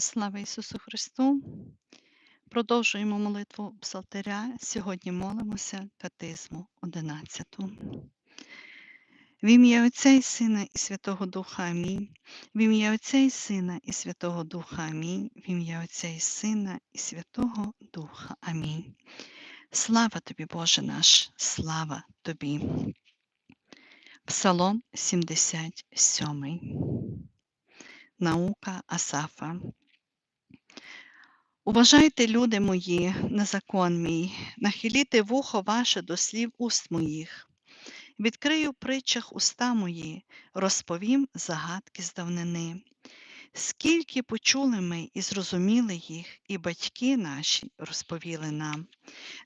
Слава Ісусу Христу! Продовжуємо молитву Псалтиря. Сьогодні молимося катизму 11. В ім'я Отця і Сина і Святого Духа Амінь. В ім'я Отця і Сина і Святого Духа Амінь. В ім'я Отця і Сина і Святого Духа Амінь. Слава тобі, Боже наш, слава тобі. Псалом 77. Наука Асафа. Уважайте, люди мої, на закон мій, нахиліте вухо ваше до слів уст моїх. Відкрию притчах уста мої, розповім загадки з давнини. Скільки почули ми і зрозуміли їх, і батьки наші розповіли нам.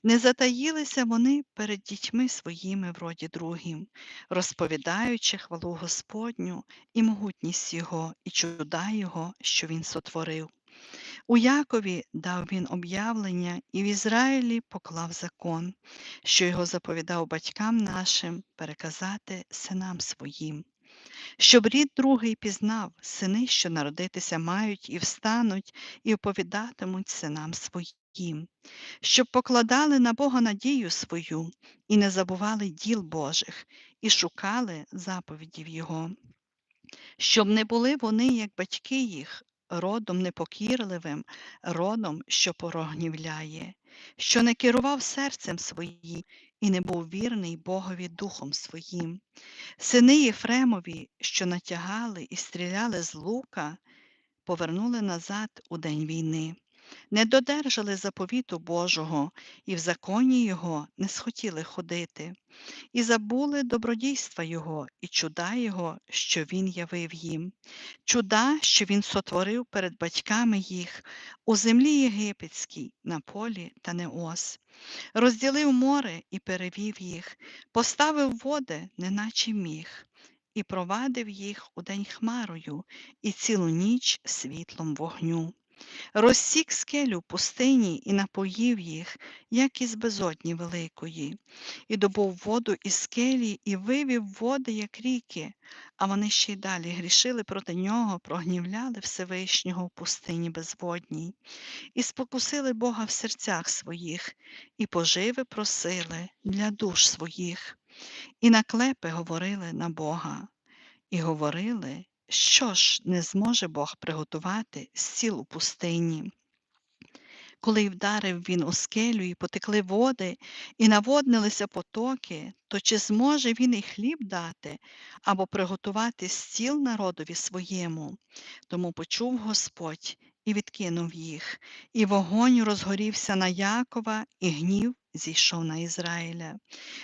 Не затаїлися вони перед дітьми своїми в роді другим, розповідаючи хвалу Господню і могутність Його, і чуда Його, що Він сотворив. У Якові дав він об'явлення і в Ізраїлі поклав закон, що його заповідав батькам нашим переказати синам своїм. Щоб рід другий пізнав, сини, що народитися мають, і встануть, і оповідатимуть синам своїм, щоб покладали на Бога надію свою, і не забували діл Божих, і шукали заповідів Його. Щоб не були вони, як батьки їх, родом непокірливим, родом, що порогнівляє, що не керував серцем своїм і не був вірний Богові духом своїм. Сини Єфремові, що натягали і стріляли з лука, повернули назад у день війни. Не додержали заповіту Божого, і в законі Його не схотіли ходити, і забули добродійства Його і чуда Його, що Він явив їм, чуда, що Він сотворив перед батьками їх у землі єгипетській, на полі та неос, розділив море і перевів їх, поставив води, неначе міг, і провадив їх у день хмарою, і цілу ніч світлом вогню. Розсік скелю пустині і напоїв їх, як із безодні великої, і добув воду із скелі, і вивів води, як ріки, а вони ще й далі грішили проти нього, прогнівляли Всевишнього в пустині безводній, і спокусили Бога в серцях своїх, і поживи просили для душ своїх, і наклепи говорили на Бога, і говорили, що ж не зможе Бог приготувати стіл у пустині? Коли вдарив він у скелю, і потекли води, і наводнилися потоки, то чи зможе він і хліб дати або приготувати стіл народові своєму? Тому почув Господь і відкинув їх, і вогонь розгорівся на Якова, і гнів зійшов на Ізраїля,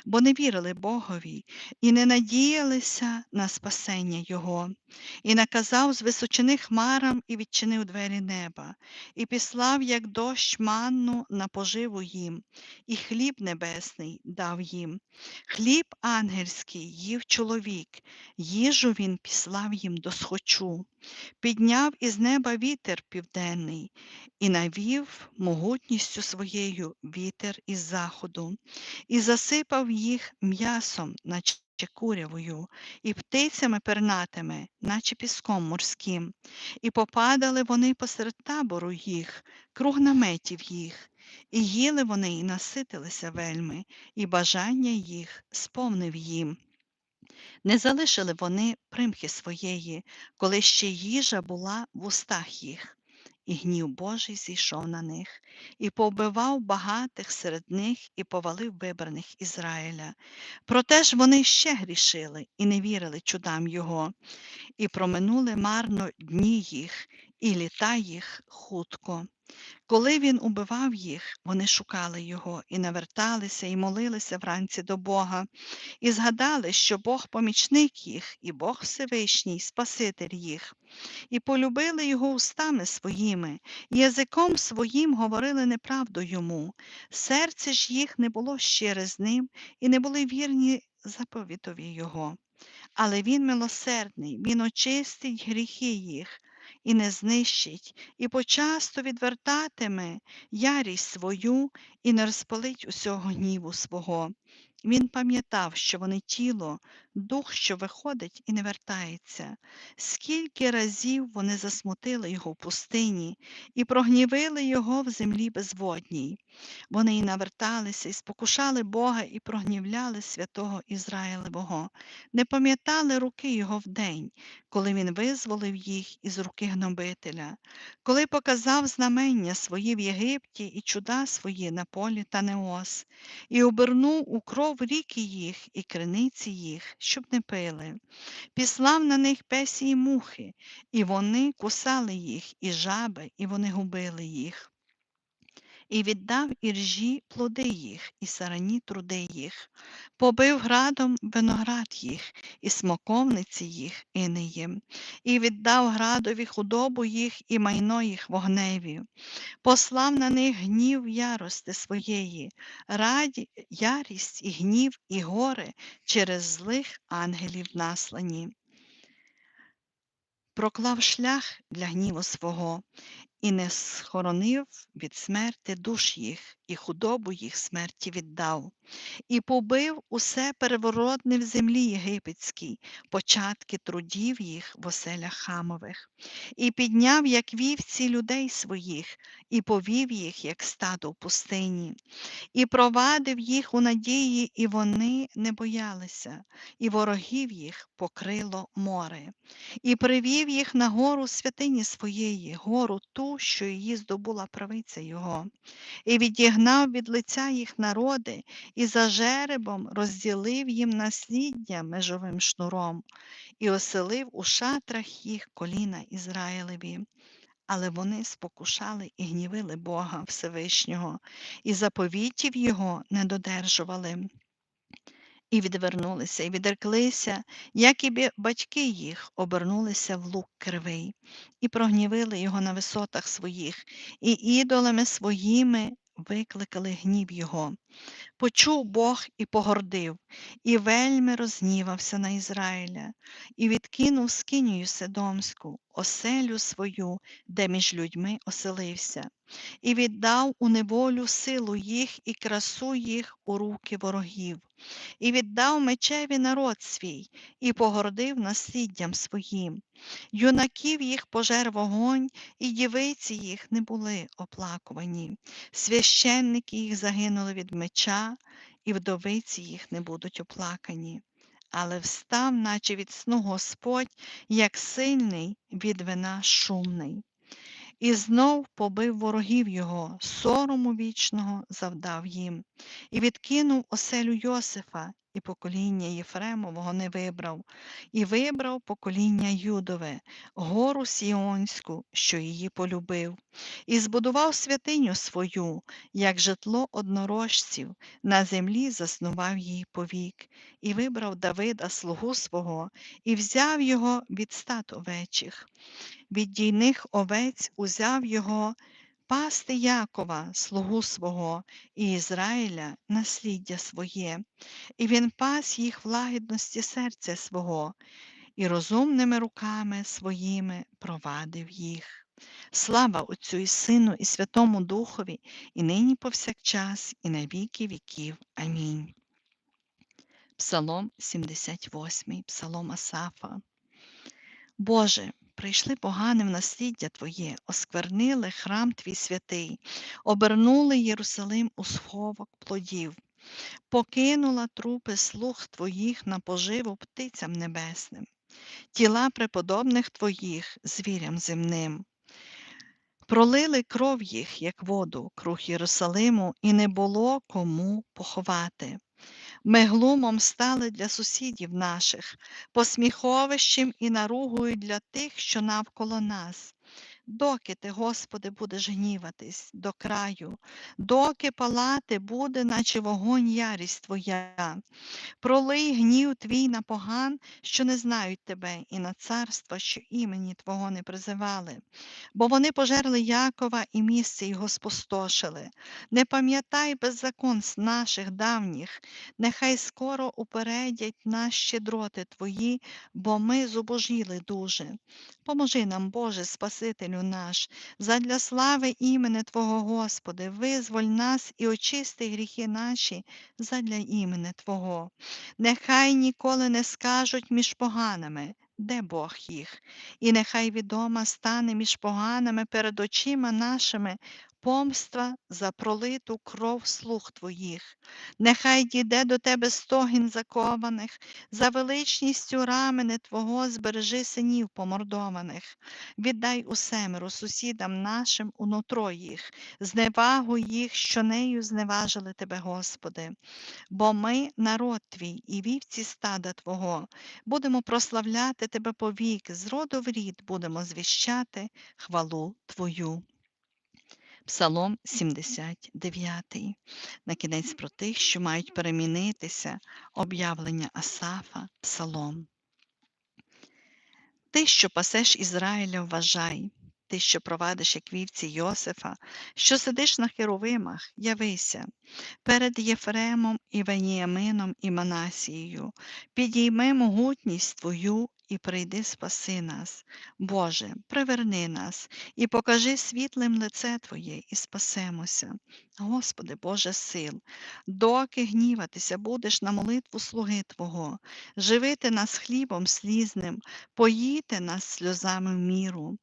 бо не вірили Богові і не надіялися на спасення Його, і наказав з височини хмарам і відчинив двері неба, і післав, як дощ манну на поживу їм, і хліб небесний дав їм. Хліб ангельський їв чоловік, їжу він післав їм до схочу, підняв із неба вітер південний і навів могутністю своєю вітер із заходу, і засипав їх м'ясом, наче курявою, і птицями пернатими, наче піском морським, і попадали вони посеред табору їх, круг наметів їх, і їли вони і наситилися вельми, і бажання їх сповнив їм. Не залишили вони примхи своєї, коли ще їжа була в устах їх і гнів Божий зійшов на них, і повбивав багатих серед них, і повалив вибраних Ізраїля. Проте ж вони ще грішили і не вірили чудам Його, і проминули марно дні їх, і літа їх хутко. Коли він убивав їх, вони шукали його і наверталися, і молилися вранці до Бога, і згадали, що Бог помічник їх, і Бог Всевишній, Спаситель їх, і полюбили його устами своїми, язиком своїм говорили неправду йому. Серце ж їх не було щире з ним, і не були вірні заповітові Його. Але Він милосердний, Він очистить гріхи їх і не знищить, і почасто відвертатиме ярість свою і не розпалить усього гніву свого. Він пам'ятав, що вони тіло, дух, що виходить і не вертається. Скільки разів вони засмутили його в пустині і прогнівили його в землі безводній. Вони і наверталися, і спокушали Бога, і прогнівляли святого Ізраїлевого, не пам'ятали руки його вдень, коли він визволив їх із руки гнобителя, коли показав знамення свої в Єгипті і чуда свої на полі та Неос, і обернув у кров ріки їх і криниці їх, щоб не пили. Післав на них песі і мухи, і вони кусали їх, і жаби, і вони губили їх і віддав іржі плоди їх, і сарані труди їх, побив градом виноград їх, і смоковниці їх інеєм, і віддав градові худобу їх і майно їх вогневі, послав на них гнів ярости своєї, раді, ярість і гнів, і горе через злих ангелів наслані. Проклав шлях для гніву свого, і не схоронив від смерти душ їх, і худобу їх смерті віддав, і побив усе переворотне в землі єгипетській, початки трудів їх в оселях хамових, і підняв, як вівці людей своїх, і повів їх, як стадо в пустині, і провадив їх у надії, і вони не боялися, і ворогів їх покрило море, і привів їх на гору святині своєї, гору ту, що її здобула правиця його, і відігнав від лиця їх народи, і за жеребом розділив їм насліддя межовим шнуром, і оселив у шатрах їх коліна Ізраїлеві. Але вони спокушали і гнівили Бога Всевишнього, і заповітів Його не додержували. І відвернулися, і відреклися, як і батьки їх обернулися в лук кривий, і прогнівили його на висотах своїх, і ідолами своїми викликали гнів його. Почув Бог і погордив, і вельми рознівався на Ізраїля, і відкинув скинію Седомську, оселю свою, де між людьми оселився, і віддав у неволю силу їх і красу їх у руки ворогів, і віддав мечеві народ свій, і погордив насліддям своїм. Юнаків їх пожер вогонь, і дівиці їх не були оплакувані. Священники їх загинули від меча, і вдовиці їх не будуть оплакані. Але встав, наче від сну Господь, як сильний від вина шумний. І знов побив ворогів його, сорому вічного завдав їм, і відкинув оселю Йосифа, і покоління Єфремового не вибрав, і вибрав покоління Юдове, гору Сіонську, що її полюбив, і збудував святиню свою, як житло однорожців, на землі заснував її повік, і вибрав Давида, слугу свого, і взяв його від стат овечих. Від дійних овець узяв його пасти Якова, слугу свого, і Ізраїля насліддя своє, і він пас їх в лагідності серця свого, і розумними руками своїми провадив їх. Слава Отцю і Сину, і Святому Духові, і нині повсякчас, і на віки віків. Амінь. Псалом 78, Псалом Асафа. Боже, прийшли погане в насліддя Твоє, осквернили храм Твій святий, обернули Єрусалим у сховок плодів, покинула трупи слуг Твоїх на поживу птицям небесним, тіла преподобних Твоїх звірям земним. Пролили кров їх, як воду, круг Єрусалиму, і не було кому поховати. Ми глумом стали для сусідів наших, посміховищем і наругою для тих, що навколо нас. Доки ти, Господи, будеш гніватись до краю, доки палати буде, наче вогонь ярість Твоя, пролий гнів твій на поган, що не знають тебе, і на царства, що імені Твого не призивали, бо вони пожерли Якова і місце його спустошили. Не пам'ятай беззакон наших давніх, нехай скоро упередять нас щедроти Твої, бо ми зубожіли дуже. Поможи нам, Боже, Спасителю Ізраїлю наш, задля слави імени Твого, Господи, визволь нас і очисти гріхи наші задля імени Твого. Нехай ніколи не скажуть між поганими, де Бог їх, і нехай відома стане між поганими перед очима нашими помства за пролиту кров слуг Твоїх. Нехай дійде до Тебе стогін закованих, за величністю рамени Твого збережи синів помордованих, віддай усемеро сусідам нашим у нутро їх, зневагу їх, що нею зневажили Тебе, Господи. Бо ми, народ Твій, і вівці стада Твого, будемо прославляти Тебе повік, з роду в рід будемо звіщати хвалу Твою. Псалом 79. На кінець про тих, що мають перемінитися, об'явлення Асафа, Псалом. Ти, що пасеш Ізраїля, вважай, ти, що провадиш, як вівці Йосифа, що сидиш на херовимах, явися, перед Єфремом і Веніамином і Манасією, підійми могутність Твою і прийди спаси нас. Боже, приверни нас і покажи світлим лице Твоє, і спасемося. Господи, Боже сил, доки гніватися будеш на молитву слуги Твого, живити нас хлібом слізним, поїти нас сльозами в міру.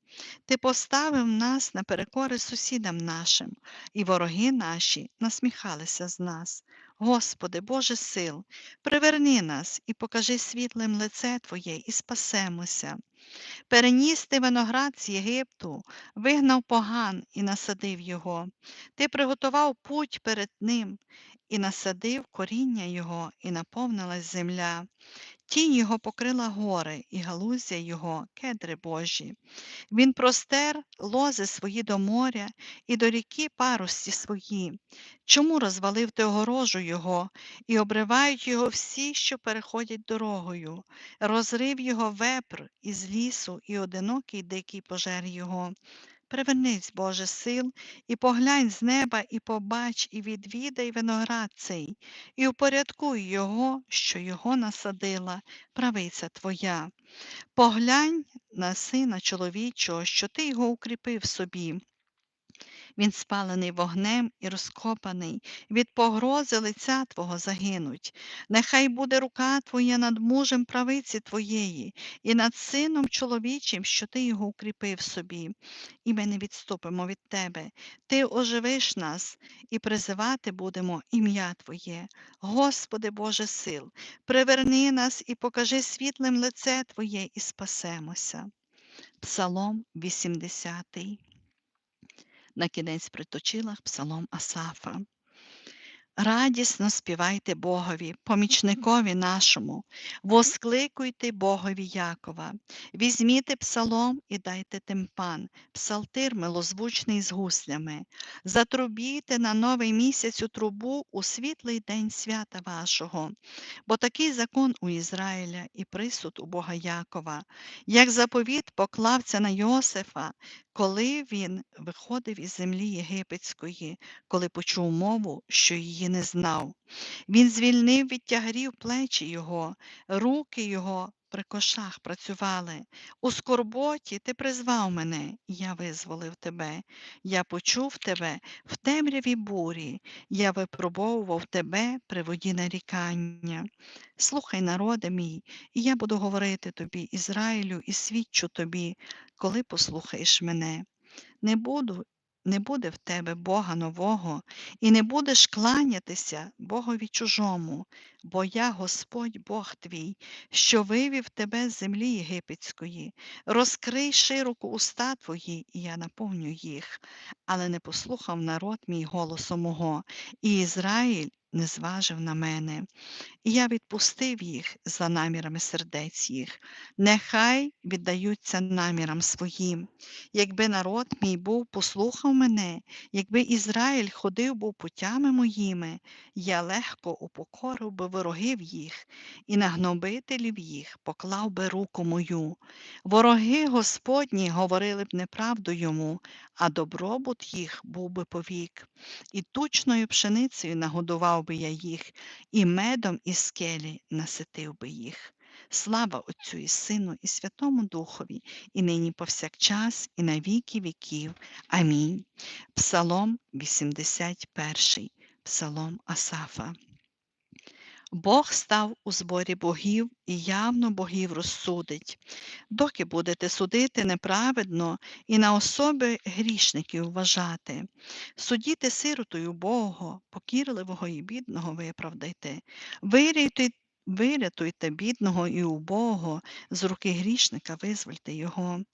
Ти поставив нас на перекори сусідам нашим, і вороги наші насміхалися з нас. Господи, Боже сил, приверни нас і покажи світлим лице Твоє, і спасемося. Переніс ти виноград з Єгипту, вигнав поган і насадив його. Ти приготував путь перед ним і насадив коріння його, і наповнилась земля. Тінь його покрила гори, і галузя його кедри Божі. Він простер лози свої до моря і до ріки парусті свої. Чому розвалив ти огорожу його, і обривають його всі, що переходять дорогою, розрив його вепр із лісу, і одинокий дикий пожер його. Привернись, Боже, сил, і поглянь з неба, і побач, і відвідай виноград цей, і упорядкуй його, що його насадила, правиця Твоя. Поглянь на сина чоловічого, що ти його укріпив собі. Він спалений вогнем і розкопаний, від погрози лиця Твого загинуть. Нехай буде рука Твоя над мужем правиці Твоєї, і над сином чоловічим, що ти його укріпив собі, і ми не відступимо від Тебе. Ти оживиш нас і призивати будемо ім'я Твоє. Господи Боже сил, приверни нас і покажи світлим лице Твоє, і спасемося. Псалом 80 на кінець приточила псалом Асафа. Радісно співайте Богові, помічникові нашому, воскликуйте Богові Якова, візьміте псалом і дайте тимпан, псалтир милозвучний з гуслями, затрубійте на новий місяць у трубу у світлий день свята вашого, бо такий закон у Ізраїля і присуд у Бога Якова, як заповіт поклався на Йосифа, коли він виходив із землі єгипетської, коли почув мову, що її не знав. Він звільнив від тягарів плечі його, руки його при кошах працювали. У скорботі ти призвав мене, я визволив тебе. Я почув тебе в темряві бурі, я випробовував тебе при воді нарікання. Слухай, народе мій, і я буду говорити тобі, Ізраїлю, і свідчу тобі, коли послухаєш мене. Не буду не буде в тебе Бога нового, і не будеш кланятися Богові чужому, бо я Господь Бог твій, що вивів тебе з землі єгипетської, розкрий широко уста твої, і я наповню їх, але не послухав народ мій голосу мого, і Ізраїль не зважив на мене, і я відпустив їх за намірами сердець їх, нехай віддаються намірам своїм. Якби народ мій був послухав мене, якби Ізраїль ходив був путями моїми, я легко упокорив би ворогів їх, і на гнобителів їх поклав би руку мою. Вороги Господні говорили б неправду йому, а добробут їх був би повік, і тучною пшеницею нагодував би я їх, і медом із скелі наситив би їх. Слава Отцю і Сину, і Святому Духові, і нині повсякчас, і на віки віків. Амінь. Псалом 81, Псалом Асафа. Бог став у зборі богів і явно богів розсудить. Доки будете судити неправедно і на особи грішників вважати, судіте сиротою Бога, покірливого і бідного виправдайте, вирятуйте, вирятуйте бідного і убого, з руки грішника визвольте його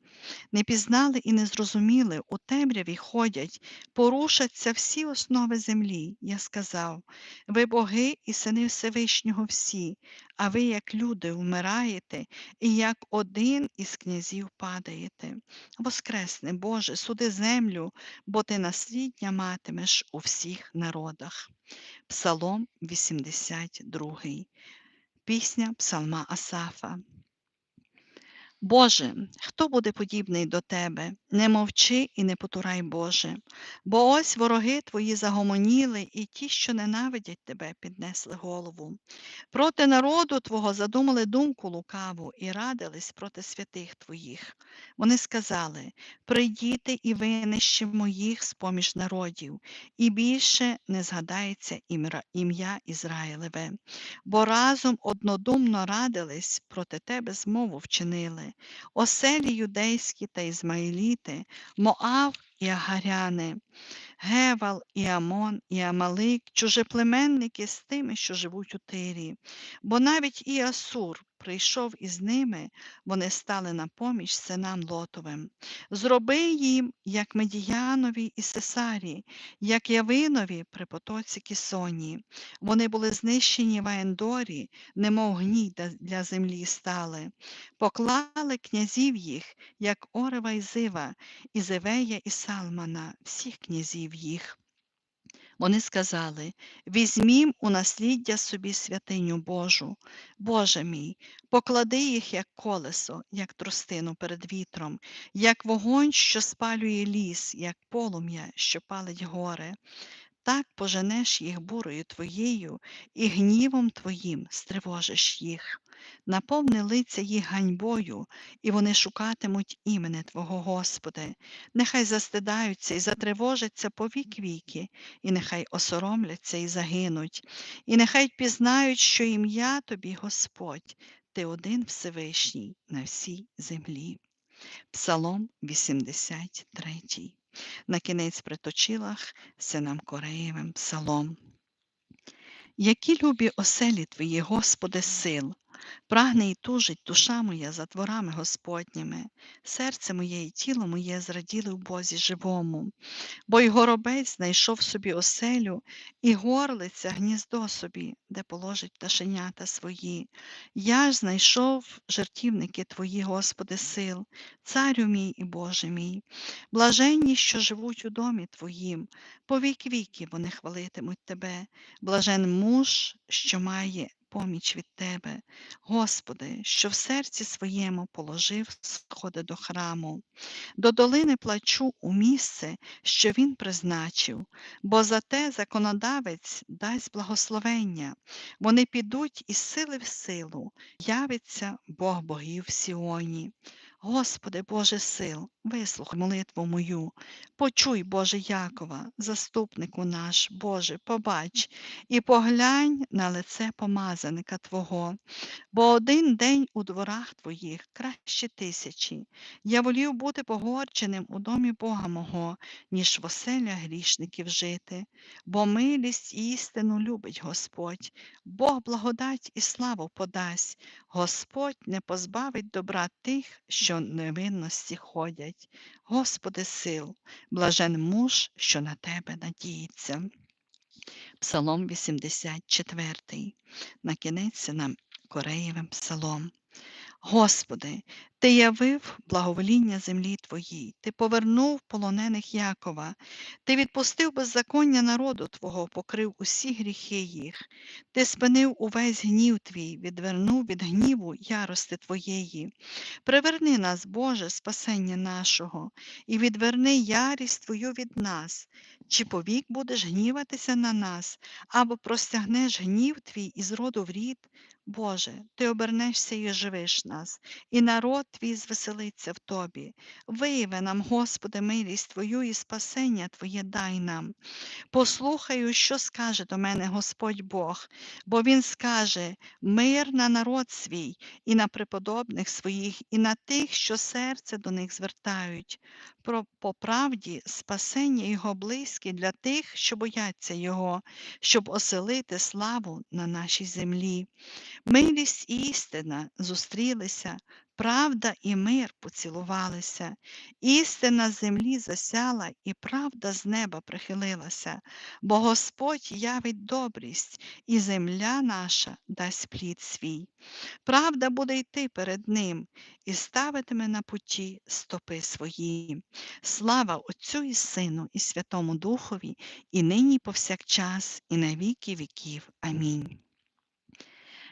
не пізнали і не зрозуміли, у темряві ходять, порушаться всі основи землі. Я сказав ви боги і сини Всевишнього всі, а ви, як люди, вмираєте, і як один із князів падаєте. Воскресне, Боже, суди землю, бо ти наслідня матимеш у всіх народах. Псалом 82. Пісня Псалма Асафа. Боже, хто буде подібний до Тебе? Не мовчи і не потурай, Боже, бо ось вороги Твої загомоніли, і ті, що ненавидять Тебе, піднесли голову. Проти народу Твого задумали думку лукаву і радились проти святих Твоїх. Вони сказали прийдіте і винищимо їх з поміж народів, і більше не згадається ім'я Ізраїлеве, бо разом однодумно радились проти Тебе змову вчинили оселі юдейські та ізмаїліти, Моав і Агаряни, Гевал і Амон, і Амалик, чужеплеменники з тими, що живуть у тирі, бо навіть і Асур прийшов із ними, вони стали на поміч синам Лотовим. Зроби їм, як Медіянові і Сесарі, як Явинові при потоці Кісоні. Вони були знищені в Аендорі, немов гній для землі стали, поклали князів їх, як Орева і Зива, і Зевея і Салмана, всіх князів їх. Вони сказали візьмім у насліддя собі святиню Божу, Боже мій, поклади їх, як колесо, як тростину перед вітром, як вогонь, що спалює ліс, як полум'я, що палить горе. Так поженеш їх бурою твоєю, і гнівом твоїм стривожиш їх наповни лиця їх ганьбою, і вони шукатимуть імене Твого Господи. Нехай застидаються і затривожаться по вік віки, і нехай осоромляться і загинуть, і нехай пізнають, що ім'я Тобі Господь, Ти один Всевишній на всій землі. Псалом 83. На кінець приточилах синам Кореєвим псалом. Які любі оселі Твої, Господи, сил, Прагне і тужить душа моя за творами Господніми, серце моє і тіло моє зраділи в Бозі живому, бо й горобець знайшов собі оселю, і горлиця гніздо собі, де положить пташенята свої. Я ж знайшов жертівники Твої, Господи, сил, царю мій і Боже мій, блаженні, що живуть у домі Твоїм, по вік віки вони хвалитимуть Тебе, блажен муж, що має поміч від Тебе, Господи, що в серці своєму положив сходи до храму, до долини плачу у місце, що Він призначив, бо за те законодавець дасть благословення, вони підуть із сили в силу, явиться Бог богів в Сіоні. Господи, Боже сил, вислухай молитву мою, почуй, Боже Якова, заступнику наш, Боже, побач і поглянь на лице помазаника Твого, бо один день у дворах Твоїх краще тисячі. Я волів бути погорченим у домі Бога мого, ніж в оселях грішників жити, бо милість і істину любить Господь, Бог благодать і славу подасть, Господь не позбавить добра тих, що невинності ходять. Господи сил, блажен муж, що на тебе надіється. Псалом 84. На кінець нам Кореєвим псалом. Господи, Ти явив благовоління землі Твоїй, Ти повернув полонених Якова, Ти відпустив беззаконня народу Твого, покрив усі гріхи їх, Ти спинив увесь гнів Твій, відвернув від гніву ярости Твоєї. Приверни нас, Боже, спасення нашого, і відверни ярість Твою від нас, чи повік будеш гніватися на нас, або простягнеш гнів Твій із роду в рід, Боже, Ти обернешся і оживиш нас, і народ твій звеселиться в Тобі. Вияви нам, Господи, милість Твою і спасення Твоє дай нам. Послухаю, що скаже до мене Господь Бог, бо Він скаже мир на народ свій, і на преподобних своїх, і на тих, що серце до них звертають. Про по правді спасення Його близьке для тих, що бояться Його, щоб оселити славу на нашій землі. Милість і істина зустрілися, правда і мир поцілувалися, істина землі засяла, і правда з неба прихилилася, бо Господь явить добрість, і земля наша дасть плід свій. Правда буде йти перед Ним і ставитиме на путі стопи свої. Слава Отцю і Сину, і Святому Духові, і нині, повсякчас, і на віки віків. Амінь.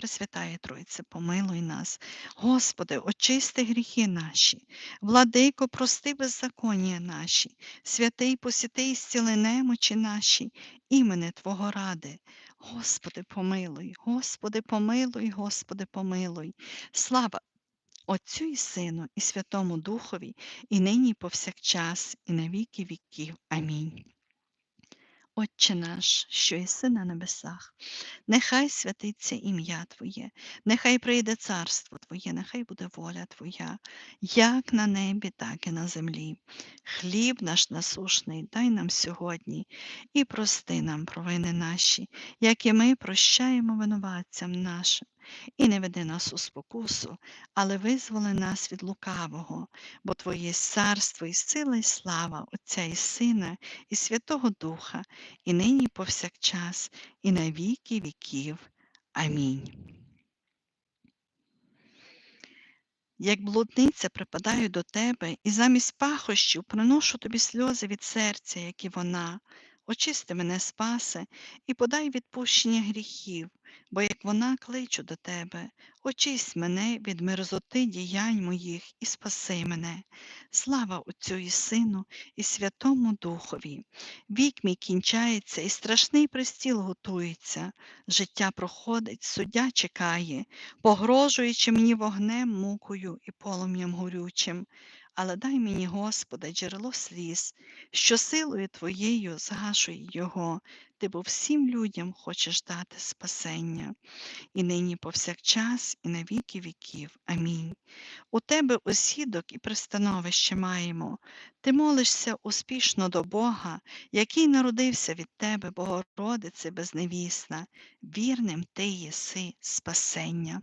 Пресвятає Тройце, помилуй нас. Господи, очисти гріхи наші, владико, прости беззаконня наші, святий посіти і зціли немочі наші, імене Твого ради. Господи, помилуй, Господи, помилуй, Господи, помилуй. Слава Отцю і Сину, і Святому Духові, і нині, і повсякчас, і на віки віків. Амінь. Отче наш, що єси на небесах, нехай святиться ім'я Твоє, нехай прийде царство Твоє, нехай буде воля Твоя, як на небі, так і на землі. Хліб наш насушний дай нам сьогодні і прости нам провини наші, як і ми прощаємо винуватцям нашим. І не веди нас у спокусу, але визволи нас від лукавого, бо Твоє царство і сила, і слава Отця і Сина, і Святого Духа, і нині, і повсякчас, і на віки віків. Амінь. Як блудниця припадаю до тебе, і замість пахощів приношу тобі сльози від серця, як і вона. Очисти мене, спасе, і подай відпущення гріхів, бо як вона кличу до тебе, очисть мене від мерзоти діянь моїх і спаси мене. Слава Отцю і Сину, і Святому Духові. Вік мій кінчається, і страшний пристіл готується. Життя проходить, суддя чекає, погрожуючи мені вогнем, мукою і полум'ям горючим. Але дай мені, Господи, джерело сліз, що силою Твоєю згашує його, Ти бо всім людям хочеш дати спасення, і нині повсякчас, і на віки віків. Амінь. У Тебе осідок і пристановище маємо. Ти молишся успішно до Бога, який народився від Тебе, Богородице безневісна, вірним Ти єси спасення.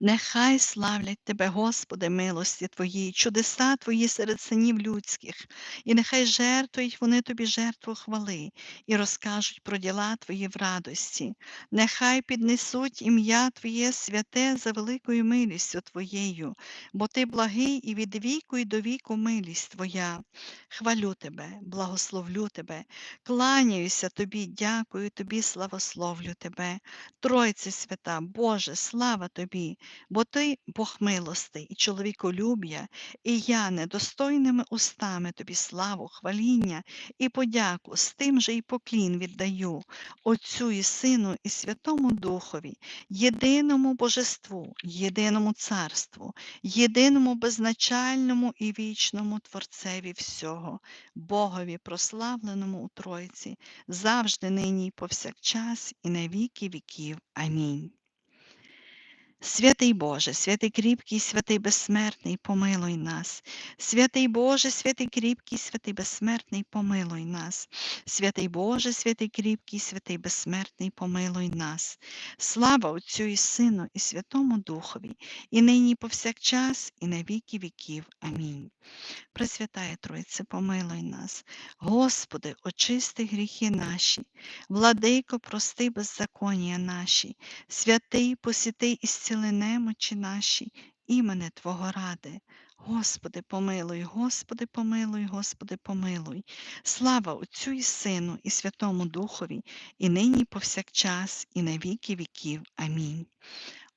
Нехай славлять Тебе, Господи, милості Твої, чудеса Твої серед синів людських, і нехай жертвують вони Тобі жертву хвали і розкажуть про діла Твої в радості. Нехай піднесуть ім'я Твоє святе за великою милістю Твоєю, бо Ти благий і від віку і до віку милість Твоя. Хвалю Тебе, благословлю Тебе, кланяюся Тобі, дякую Тобі, славословлю Тебе. Тройце свята, Боже, слава Тобі! Бо Ти Бог милостий і чоловіколюб'я, і я недостойними устами Тобі славу, хваління і подяку, з тим же і поклін віддаю Отцю і Сину, і Святому Духові, єдиному Божеству, єдиному Царству, єдиному безначальному і вічному Творцеві всього, Богові прославленому у Тройці, завжди нині і повсякчас, і на віки віків. Амінь. Святий Боже, святий кріпкий, святий безсмертний, помилуй нас. Святий Боже, святий кріпкий, святий безсмертний, помилуй нас. Святий Боже, святий кріпкий, святий безсмертний, помилуй нас. Слава Отцю і Сину, і Святому Духові, і нині і повсякчас, і на віки віків. Амінь. Пресвятає Тройце, помилуй нас. Господи, очисти гріхи наші, владико, прости беззаконня наші, святий, посіти і зціли немочі наші, імене Твого ради. Господи, помилуй, Господи, помилуй, Господи, помилуй. Слава Отцю і Сину, і Святому Духові, і нині, і повсякчас, і на віки віків. Амінь.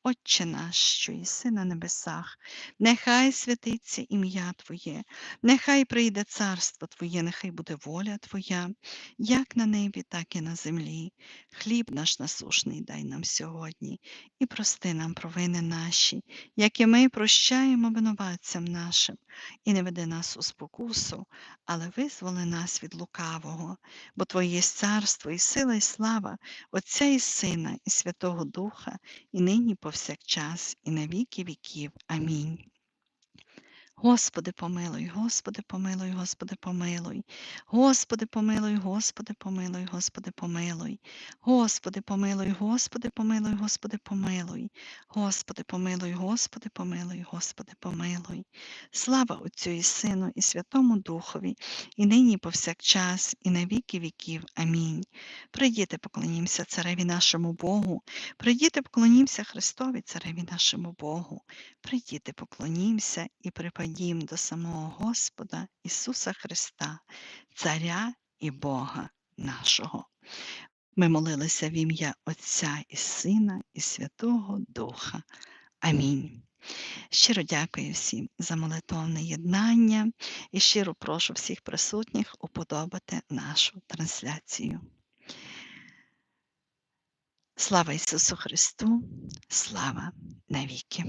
Отче наш, що єси на небесах, нехай святиться ім'я Твоє, нехай прийде царство Твоє, нехай буде воля Твоя, як на небі, так і на землі. Хліб наш насушний дай нам сьогодні, і прости нам провини наші, як і ми прощаємо винуватцям нашим, і не веди нас у спокусу, але визволи нас від лукавого, бо Твоє є царство, і сила, і слава, Отця і Сина, і Святого Духа, і нині повсякчас, і на віки віків. Амінь. Господи, помилуй, Господи, помилуй, Господи, помилуй. Господи, помилуй, Господи, помилуй, Господи, помилуй. Господи, помилуй, Господи, помилуй, Господи, помилуй. Господи, помилуй, Господи, помилуй, Господи, помилуй. Слава Отцю і Сину, і Святому Духові, і нині і повсякчас, і на віки віків. Амінь. Прийдіте, поклонімося цареві нашому Богу, прийдіте, поклонімося Христові, цареві нашому Богу. Прийдіте, поклонімося і припадім до самого Господа Ісуса Христа, Царя і Бога нашого. Ми молилися в ім'я Отця і Сина, і Святого Духа. Амінь. Щиро дякую всім за молитовне єднання і щиро прошу всіх присутніх уподобати нашу трансляцію. Слава Ісусу Христу, слава навіки!